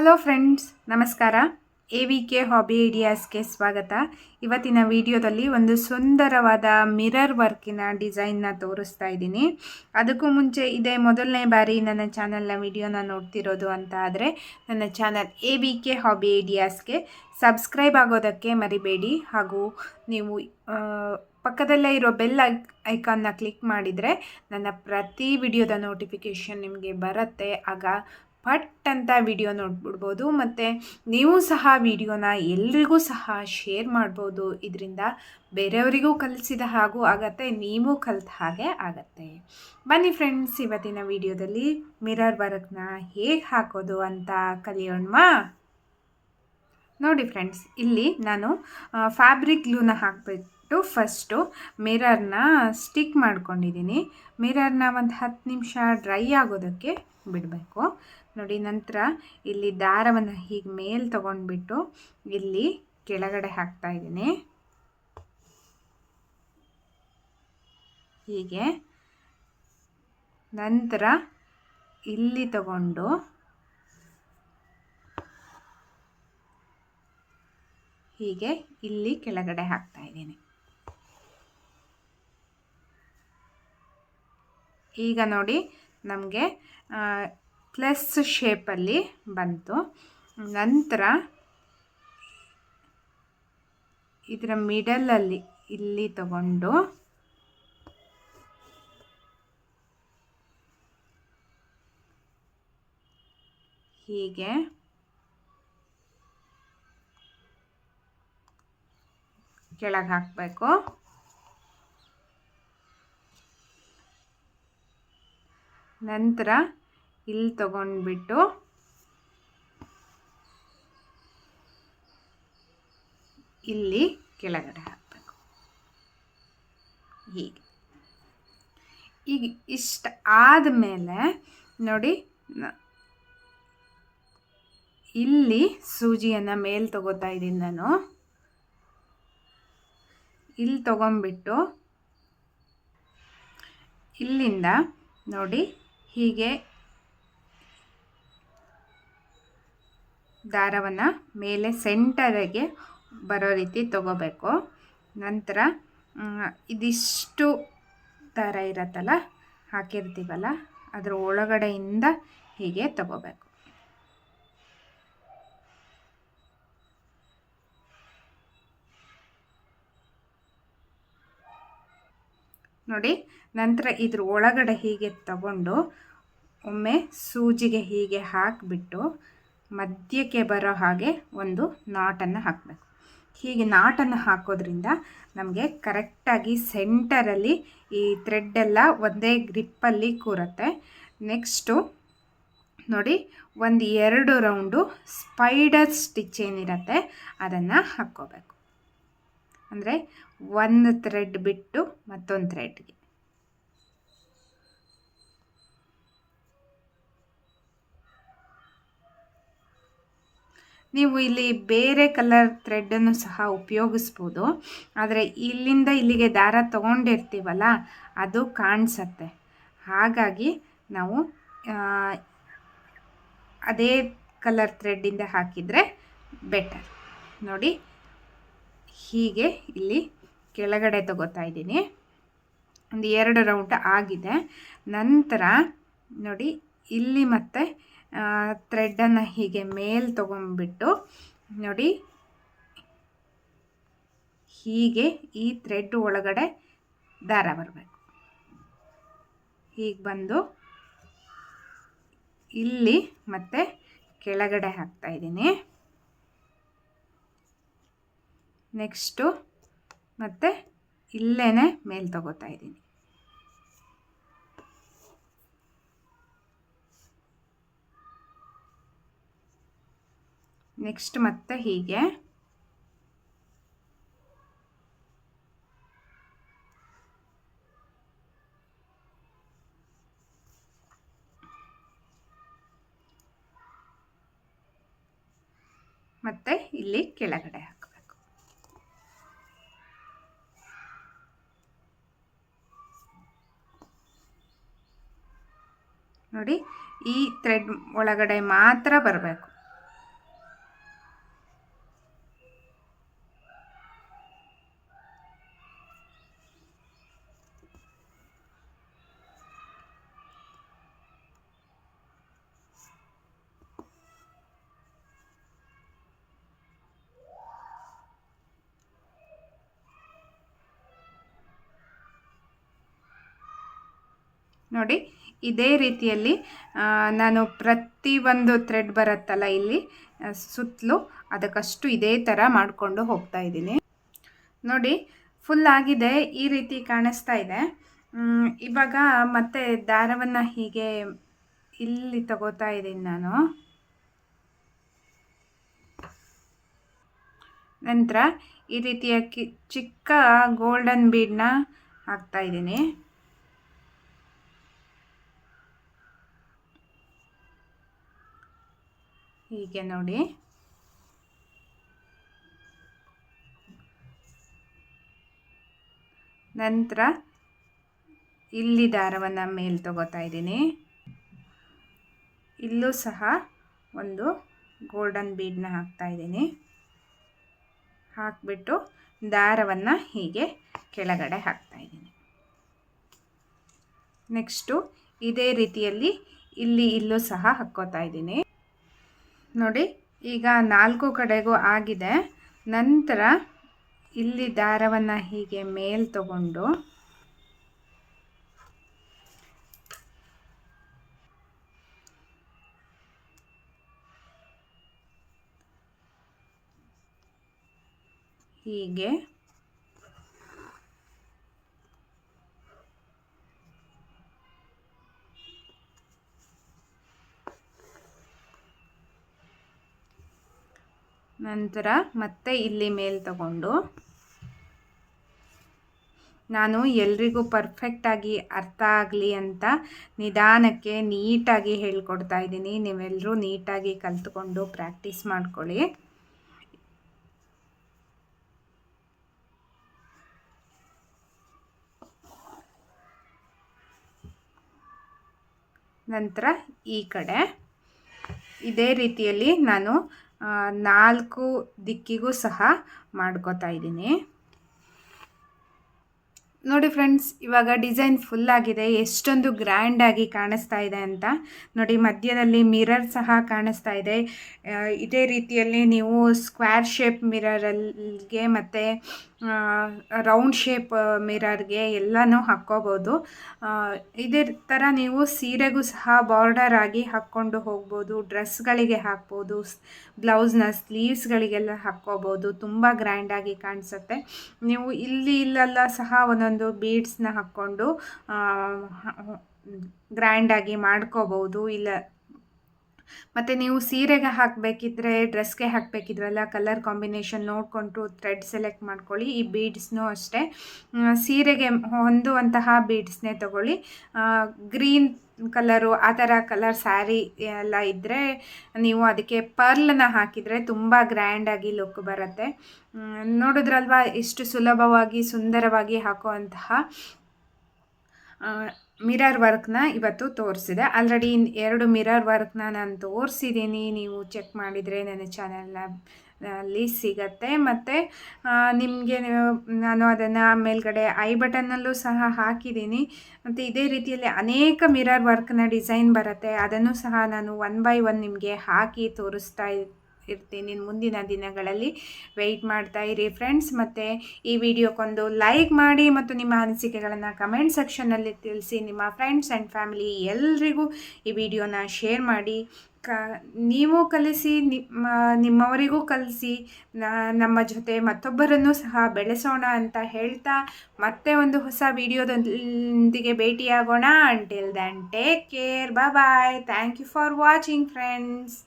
Hello friends ನಮಸ್ಕಾರ. A V K hobby ಐಡಿಯಾಸ್ಗೆ ಸ್ವಾಗತ. ಇವತ್ತಿನ ವಿಡಿಯೋದಲ್ಲಿ ಒಂದು ಸುಂದರವಾದ ಮಿರರ್ ವರ್ಕಿನ ಡಿಸೈನ್ನ ತೋರಿಸ್ತಾ ಇದ್ದೀನಿ. ಅದಕ್ಕೂ ಮುಂಚೆ ಇದೇ ಮೊದಲನೇ ಬಾರಿ ನನ್ನ ಚಾನಲ್ನ ವಿಡಿಯೋನ ನೋಡ್ತಿರೋದು ಅಂತ ಆದರೆ ನನ್ನ channel A V K hobby ಐಡಿಯಾಸ್ಗೆ subscribe ಆಗೋದಕ್ಕೆ ಮರಿಬೇಡಿ. ಹಾಗೂ ನೀವು ಪಕ್ಕದಲ್ಲೇ ಇರೋ ಬೆಲ್ ಐಕಾನ್ನ ಕ್ಲಿಕ್ ಮಾಡಿದರೆ ನನ್ನ ಪ್ರತಿ ವಿಡಿಯೋದ ನೋಟಿಫಿಕೇಷನ್ ನಿಮಗೆ ಬರುತ್ತೆ. ಆಗ ಪಟ್ ಅಂತ ವಿಡಿಯೋ ನೋಡ್ಬಿಡ್ಬೋದು ಮತ್ತು ನೀವು ಸಹ ವಿಡಿಯೋನ ಎಲ್ರಿಗೂ ಸಹ ಶೇರ್ ಮಾಡ್ಬೋದು. ಇದರಿಂದ ಬೇರೆಯವರಿಗೂ ಕಲಿಸಿದ ಹಾಗೂ ಆಗತ್ತೆ, ನೀವು ಕಲಿತ ಹಾಗೆ ಆಗತ್ತೆ. ಬನ್ನಿ ಫ್ರೆಂಡ್ಸ್ ಇವತ್ತಿನ ವಿಡಿಯೋದಲ್ಲಿ ಮಿರರ್ ವರ್ಕ್ನ ಹೇಗೆ ಹಾಕೋದು ಅಂತ ಕಲಿಯೋಣವಾ? ನೋಡಿ ಫ್ರೆಂಡ್ಸ್ ಇಲ್ಲಿ ನಾನು ಫ್ಯಾಬ್ರಿಕ್ ಗ್ಲೂನ ಹಾಕಿಬಿಟ್ಟು ಫಸ್ಟು ಮಿರರ್ನ ಸ್ಟಿಕ್ ಮಾಡ್ಕೊಂಡಿದ್ದೀನಿ. ಮಿರರ್ನ ಒಂದು ಹತ್ತು ನಿಮಿಷ ಡ್ರೈ ಆಗೋದಕ್ಕೆ ಬಿಡಬೇಕು. ನೋಡಿ, ನಂತರ ಇಲ್ಲಿ ದಾರವನ್ನು ಹೀಗೆ ಮೇಲೆ ತೊಗೊಂಡ್ಬಿಟ್ಟು ಇಲ್ಲಿ ಕೆಳಗಡೆ ಹಾಕ್ತಾ ಇದ್ದೀನಿ. ಹೀಗೆ. ನಂತರ ಇಲ್ಲಿ ತಗೊಂಡು ಹೀಗೆ ಇಲ್ಲಿ ಕೆಳಗಡೆ ಹಾಕ್ತಾ ಇದ್ದೀನಿ. ಈಗ ನೋಡಿ ನಮಗೆ ಪ್ಲಸ್ ಶೇಪಲ್ಲಿ ಬಂತು. ನಂತರ ಇದರ ಮಿಡಲಲ್ಲಿ ಇಲ್ಲಿ ತಗೊಂಡು ಹೀಗೆ ಕೆಳಗೆ ಹಾಕಬೇಕು. ನಂತರ ಇಲ್ಲಿ ತಗೊಂಡ್ಬಿಟ್ಟು ಇಲ್ಲಿ ಕೆಳಗಡೆ ಹಾಕಬೇಕು. ಹೀಗೆ. ಈಗ ಇಷ್ಟ ಆದಮೇಲೆ ನೋಡಿ ಇಲ್ಲಿ ಸೂಜಿಯನ್ನು ಮೇಲೆ ತಗೋತಾ ಇದ್ದೀನಿ ನಾನು. ಇಲ್ಲಿ ತಗೊಂಬಿಟ್ಟು ಇಲ್ಲಿಂದ ನೋಡಿ ಹೀಗೆ ದಾರವನ್ನು ಮೇಲೆ ಸೆಂಟರಿಗೆ ಬರೋ ರೀತಿ ತಗೋಬೇಕು. ನಂತರ ಇದಿಷ್ಟು ದಾರ ಇರತ್ತಲ್ಲ, ಹಾಕಿರ್ತೀವಲ್ಲ, ಅದರ ಒಳಗಡೆಯಿಂದ ಹೀಗೆ ತಗೋಬೇಕು. ನೋಡಿ, ನಂತರ ಇದ್ರ ಒಳಗಡೆ ಹೀಗೆ ತಗೊಂಡು ಒಮ್ಮೆ ಸೂಜಿಗೆ ಹೀಗೆ ಹಾಕಿಬಿಟ್ಟು ಮಧ್ಯಕ್ಕೆ ಬರೋ ಹಾಗೆ ಒಂದು ನಾಟನ್ನು ಹಾಕಬೇಕು. ಹೀಗೆ ನಾಟನ್ನು ಹಾಕೋದ್ರಿಂದ ನಮಗೆ ಕರೆಕ್ಟಾಗಿ ಸೆಂಟರಲ್ಲಿ ಈ ಥ್ರೆಡ್ಡೆಲ್ಲ ಒಂದೇ ಗ್ರಿಪ್ಪಲ್ಲಿ ಕೂರುತ್ತೆ. ನೆಕ್ಸ್ಟು ನೋಡಿ, ಒಂದು ಎರಡು ರೌಂಡು ಸ್ಪೈಡರ್ ಸ್ಟಿಚ್ ಏನಿರುತ್ತೆ, ಅದನ್ನು ಹಾಕ್ಕೋಬೇಕು. ಅಂದರೆ ಒಂದು ಥ್ರೆಡ್ ಬಿಟ್ಟು ಮತ್ತೊಂದು ಥ್ರೆಡ್ಗೆ ನೀವು ಇಲ್ಲಿ ಬೇರೆ ಕಲರ್ ಥ್ರೆಡನ್ನು ಸಹ ಉಪಯೋಗಿಸ್ಬೋದು. ಆದರೆ ಇಲ್ಲಿಂದ ಇಲ್ಲಿಗೆ ದಾರ ತೊಗೊಂಡಿರ್ತೀವಲ್ಲ, ಅದು ಕಾಣಿಸತ್ತೆ. ಹಾಗಾಗಿ ನಾವು ಅದೇ ಕಲರ್ ಥ್ರೆಡ್ಡಿಂದ ಹಾಕಿದರೆ ಬೆಟರ್ ನೋಡಿ ಹೀಗೆ ಇಲ್ಲಿ ಕೆಳಗಡೆ ತಗೋತಾ ಇದ್ದೀನಿ. ಒಂದು ಎರಡು ರೌಂಡ್ ಆಗಿದೆ. ನಂತರ ನೋಡಿ, ಇಲ್ಲಿ ಮತ್ತೆ ಥ್ರೆಡ್ಡನ್ನು ಹೀಗೆ ಮೇಲೆ ತೊಗೊಂಡ್ಬಿಟ್ಟು ನೋಡಿ, ಹೀಗೆ ಈ ಥ್ರೆಡ್ ಒಳಗಡೆ ದಾರ ಬರಬೇಕು. ಹೀಗೆ ಬಂದು ಇಲ್ಲಿ ಮತ್ತೆ ಕೆಳಗಡೆ ಹಾಕ್ತಾ ಇದ್ದೀನಿ. ನೆಕ್ಸ್ಟು ಮತ್ತು ಇಲ್ಲೇ ಮೇಲೆ ತಗೋತಾ ಇದ್ದೀನಿ. ನೆಕ್ಸ್ಟ್ ಮತ್ತೆ ಹೀಗೆ. ಮತ್ತೆ ಇಲ್ಲಿ ಕೆಳಗಡೆ ನೋಡಿ ಈ ಥ್ರೆಡ್ ಒಳಗಡೆ ಮಾತ್ರ ಬರಬೇಕು. ನೋಡಿ ಇದೇ ರೀತಿಯಲ್ಲಿ ನಾನು ಪ್ರತಿ ಒಂದು ಥ್ರೆಡ್ ಬರುತ್ತಲ್ಲ ಇಲ್ಲಿ ಸುತ್ತಲೂ ಅದಕ್ಕಷ್ಟು ಇದೇ ಥರ ಮಾಡಿಕೊಂಡು ಹೋಗ್ತಾ ಇದ್ದೀನಿ. ನೋಡಿ ಫುಲ್ ಆಗಿದೆ, ಈ ರೀತಿ ಕಾಣಿಸ್ತಾ ಇದೆ. ಇವಾಗ ಮತ್ತೆ ದಾರವನ್ನು ಹೀಗೆ ಇಲ್ಲಿ ತಗೋತಾ ಇದ್ದೀನಿ ನಾನು. ನಂತರ ಈ ರೀತಿಯ ಕಿ, ಚಿಕ್ಕ ಗೋಲ್ಡನ್ ಬೀಡನ್ನ ಹಾಕ್ತಾ ಇದ್ದೀನಿ. ಹೀಗೆ ನೋಡಿ. ನಂತರ ಇಲ್ಲಿ ದಾರವನ್ನು ಮೇಲೆ ತಗೋತಾ ಇದ್ದೀನಿ. ಇಲ್ಲೂ ಸಹ ಒಂದು ಗೋಲ್ಡನ್ ಬೀಡನ್ನ ಹಾಕ್ತಾ ಇದ್ದೀನಿ. ಹಾಕಿಬಿಟ್ಟು ದಾರವನ್ನು ಹೀಗೆ ಕೆಳಗಡೆ ಹಾಕ್ತಾ ಇದ್ದೀನಿ. ನೆಕ್ಸ್ಟು ಇದೇ ರೀತಿಯಲ್ಲಿ ಇಲ್ಲಿ ಇಲ್ಲೂ ಸಹ ಹಾಕ್ಕೋತಾ ಇದ್ದೀನಿ. ನೋಡಿ ಈಗ ನಾಲ್ಕು ಕಡೆಗೂ ಆಗಿದೆ. ನಂತರ ಇಲ್ಲಿ ದಾರವನ್ನು ಹೀಗೆ ಮೇಲ್ ತಗೊಂಡು ಹೀಗೆ ನಂತರ ಮತ್ತೆ ಇಲ್ಲಿ ಮೇಲ್ ತಗೊಂಡು ನಾನು ಎಲ್ರಿಗೂ ಪರ್ಫೆಕ್ಟಾಗಿ ಅರ್ಥ ಆಗಲಿ ಅಂತ ನಿಧಾನಕ್ಕೆ ನೀಟಾಗಿ ಹೇಳ್ಕೊಡ್ತಾ ಇದ್ದೀನಿ. ನೀವೆಲ್ಲರೂ ನೀಟಾಗಿ ಕಲ್ತ್ಕೊಂಡು ಪ್ರಾಕ್ಟೀಸ್ ಮಾಡ್ಕೊಳ್ಳಿ. ನಂತರ ಈ ಕಡೆ. ಇದೇ ರೀತಿಯಲ್ಲಿ ನಾನು ನಾಲ್ಕು ದಿಕ್ಕಿಗೂ ಸಹ ಮಾಡ್ಕೋತಾ ಇದ್ದೀನಿ. ನೋಡಿ ಫ್ರೆಂಡ್ಸ್, ಇವಾಗ ಡಿಸೈನ್ ಫುಲ್ ಆಗಿದೆ. ಎಷ್ಟೊಂದು ಗ್ರ್ಯಾಂಡಾಗಿ ಕಾಣಿಸ್ತಾ ಇದೆ ಅಂತ. ನೋಡಿ, ಮಧ್ಯದಲ್ಲಿ ಮಿರರ್ ಸಹ ಕಾಣಿಸ್ತಾ ಇದೆ. ಇದೇ ರೀತಿಯಲ್ಲಿ ನೀವು ಸ್ಕ್ವೇರ್ ಶೇಪ್ ಮಿರರಲ್ಲಿಗೆ ಮತ್ತು ರೌಂಡ್ ಶೇಪ್ ಮಿರರ್ಗೆ ಎಲ್ಲನೂ ಹಾಕ್ಕೋಬೋದು. ಇದೇ ಥರ ನೀವು ಸೀರೆಗೂ ಸಹ ಬಾರ್ಡರ್ ಆಗಿ ಹಾಕ್ಕೊಂಡು ಹೋಗ್ಬೋದು ಡ್ರೆಸ್ಗಳಿಗೆ ಹಾಕ್ಬೋದು ಬ್ಲೌಸ್ನ ಸ್ಲೀವ್ಸ್ಗಳಿಗೆಲ್ಲ ಹಾಕ್ಕೋಬೋದು, ತುಂಬ ಗ್ರ್ಯಾಂಡಾಗಿ ಕಾಣಿಸುತ್ತೆ. ನೀವು ಇಲ್ಲಿ ಇಲ್ಲೆಲ್ಲ ಸಹ ಒಂದೊಂದು ಬೀಡ್ಸ್ನ ಹಾಕ್ಕೊಂಡು ಗ್ರ್ಯಾಂಡಾಗಿ ಮಾಡ್ಕೋಬೋದು. ಇಲ್ಲ ಮತ್ತು ನೀವು ಸೀರೆಗೆ ಹಾಕಬೇಕಿದ್ರೆ, ಡ್ರೆಸ್ಗೆ ಹಾಕಬೇಕಿದ್ರಲ್ಲ ಕಲರ್ ಕಾಂಬಿನೇಷನ್ ನೋಡಿಕೊಂಡು ಥ್ರೆಡ್ ಸೆಲೆಕ್ಟ್ ಮಾಡ್ಕೊಳ್ಳಿ. ಈ ಬೀಡ್ಸ್ನೂ ಅಷ್ಟೇ. ಸೀರೆಗೆ ಹೊಂದುವಂತಹ ಬೀಡ್ಸ್ನೇ ತಗೊಳ್ಳಿ. ಗ್ರೀನ್ ಕಲರು ಆ ಥರ ಕಲರ್ ಸ್ಯಾರಿ ಎಲ್ಲ ಇದ್ದರೆ ನೀವು ಅದಕ್ಕೆ ಪರ್ಲನ್ನ ಹಾಕಿದರೆ ತುಂಬ ಗ್ರ್ಯಾಂಡಾಗಿ ಲುಕ್ ಬರುತ್ತೆ. ನೋಡಿದ್ರಲ್ವಾ, ಇಷ್ಟು ಸುಲಭವಾಗಿ, ಸುಂದರವಾಗಿ ಹಾಕುವಂತಹ ಮಿರರ್ ವರ್ಕ್ನ ಇವತ್ತು ತೋರಿಸಿದೆ. ಆಲ್ರೆಡಿ ಎರಡು ಮಿರರ್ ವರ್ಕ್ನ ನಾನು ತೋರಿಸಿದ್ದೀನಿ ನೀವು ಚೆಕ್ ಮಾಡಿದರೆ ನನ್ನ ಚಾನೆಲ್ನ ಅಲ್ಲಿ ಸಿಗತ್ತೆ. ಮತ್ತು ನಿಮಗೆ ನಾನು ಅದನ್ನು ಮೇಲ್ಗಡೆ ಐ ಬಟನ್ನಲ್ಲೂ ಸಹ ಹಾಕಿದ್ದೀನಿ ಮತ್ತು ಇದೇ ರೀತಿಯಲ್ಲಿ ಅನೇಕ ಮಿರರ್ ವರ್ಕ್ನ ಡಿಸೈನ್ ಬರುತ್ತೆ. ಅದನ್ನು ಸಹ ನಾನು ಒನ್ ಬೈ ಒನ್ ನಿಮಗೆ ಹಾಕಿ ತೋರಿಸ್ತಾ ಇರ್ತೀನಿ. ಮುಂದಿನ ದಿನಗಳಲ್ಲಿ ವೆಯ್ಟ್ ಮಾಡ್ತಾ ಇರಿ ಫ್ರೆಂಡ್ಸ್ ಮತ್ತು ಈ ವಿಡಿಯೋಕ್ಕೊಂದು ಲೈಕ್ ಮಾಡಿ ಮತ್ತು ನಿಮ್ಮ ಅನಿಸಿಕೆಗಳನ್ನು ಕಮೆಂಟ್ ಸೆಕ್ಷನ್ನಲ್ಲಿ ತಿಳಿಸಿ. ನಿಮ್ಮ ಫ್ರೆಂಡ್ಸ್ ಆ್ಯಂಡ್ ಫ್ಯಾಮಿಲಿ ಎಲ್ರಿಗೂ ಈ ವಿಡಿಯೋನ ಶೇರ್ ಮಾಡಿ. ಕ, ನೀವು ಕಲಿಸಿ, ನಿಮ್ಮ, ನಿಮ್ಮವರಿಗೂ ಕಲಿಸಿ ನಮ್ಮ ಜೊತೆ ಮತ್ತೊಬ್ಬರನ್ನು ಸಹ ಬೆಳೆಸೋಣ ಅಂತ ಹೇಳ್ತಾ ಮತ್ತೆ ಒಂದು ಹೊಸ ವಿಡಿಯೋದೊಂದಿಗೆ ಭೇಟಿಯಾಗೋಣ. Until then take care bye thank you for watching friends